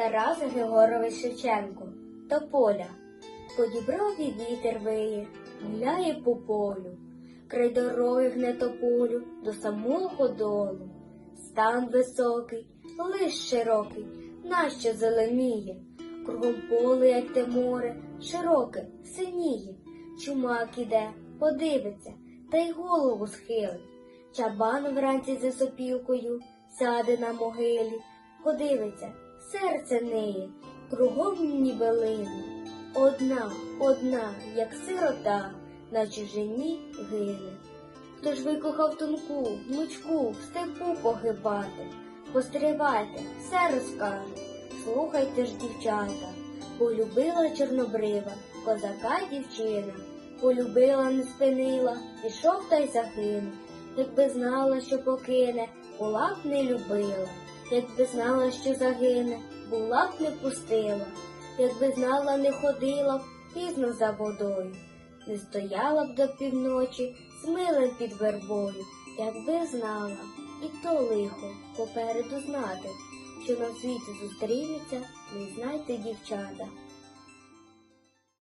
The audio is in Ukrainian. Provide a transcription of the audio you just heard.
Тарас Григорович Шевченко Тополя. По діброві вітер виє, гуляє по полю, край дороги гне тополю до самого долу. Стан високий, лиш широкий, нащо зеленіє, кругом поле, як те море, широке, синіє. Чумак іде, подивиться, та й голову схилить. Чабан вранці за сопілкою сяде на могилі, подивиться, серце неє, кругом ніби лине. Одна, одна, як сирота, на чужині гине. Хто ж викохав тонку, внучку, в степу погибати? Постривайте, все розкажу, слухайте ж, дівчата. Полюбила чорнобрива, козака дівчина, полюбила, не спинила, пішов та й загинув. Якби знала, що покине, була б не любила, якби знала, що загине, була б не пустила, якби знала, не ходила б пізно за водою, не стояла б до півночі з милим під вербою, якби знала, і то лихо попереду знати, що на світі зустрінеться, не знайте, дівчата.